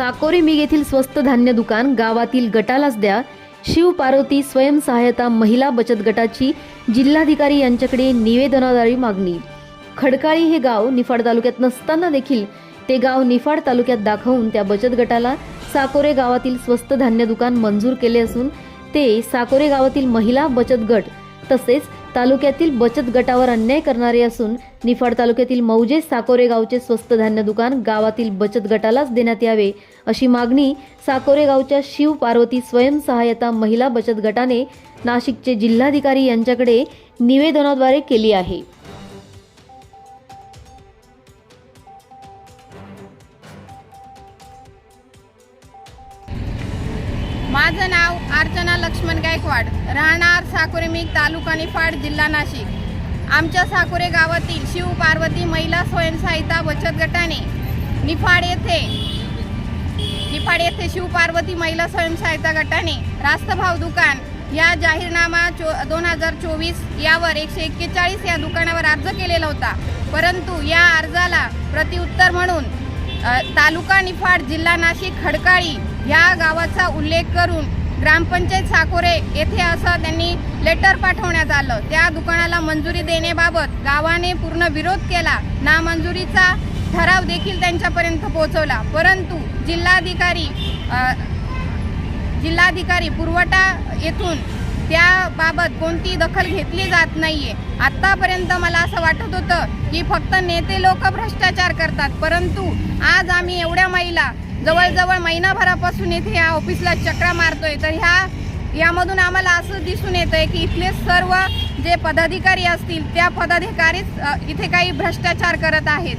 Sakori MiG येथील स्वस्त धान्य दुकान गावातील गटालाच द्या. शिव पार्वती स्वयंसहायता महिला बचत गटाची जिल्हाधिकारी यांच्याकडे निवेदनाद्वारे मागणी. खडकाळी हे गाव निफाड तालुक्यात नसताना देखील ते गाव निफाड तालुक्यात दाखवून त्या बचत गटाला साकोरे गावातील स्वस्त धान्य दुकान मंजूर केले असून ते साकोरे गावातील महिला बचत गट तसेच तालुक्यातील बचत गटावर अन्याय करणारे असून निफाड तालुक्यातील मौजे साकोरे गावचे स्वस्त धान्य दुकान गावातील बचत गटालाच देण्यात यावे अशी मागणी साकोरे गावच्या शिव पार्वती स्वयंसहायता महिला बचत गटाने नाशिकचे जिल्हाधिकारी यांच्याकडे निवेदनाद्वारे केली आहे. माझं नाव अर्चना राहणार साकुरेमिक तालुका निफाड जिल्हा नाशिक. आमच्या साकुरे गावातील शिव पार्वती महिला स्वयंसहायता बचत गटाने निफाड येथे निफाड येथे शिव पार्वती महिला स्वयंसहायता गटाने रास्तभाव दुकान या जाहीरनामा चो दोन हजार चोवीस यावर एकशे एक्केचाळीस या दुकानावर अर्ज केलेला होता. परंतु या अर्जाला प्रतिउत्तर म्हणून तालुका निफाड जिल्हा नाशिक खडकाळी ह्या गावाचा उल्लेख करून ग्रामपंचायत साकोरे येथे असं त्यांनी लेटर पाठवण्यात आलं. त्या दुकानाला मंजुरी देण्याबाबत गावाने पूर्ण विरोध केला. नामंजुरीचा ठराव देखील त्यांच्यापर्यंत पोहोचवला. परंतु जिल्हाधिकारी जिल्हाधिकारी पुरवठा येथून त्याबाबत कोणती दखल घेतली जात नाहीये. आत्तापर्यंत मला असं वाटत होतं की फक्त नेते लोक भ्रष्टाचार करतात. परंतु आज आम्ही एवढ्या महिला जवळजवळ महिनाभरापासून इथे ह्या ऑफिसला चक्रा मारतोय. तर ह्या यामधून आम्हाला असं दिसून येतं आहे की इथले सर्व जे पदाधिकारी असतील त्या पदाधिकारीच इथे काही भ्रष्टाचार करत आहेत.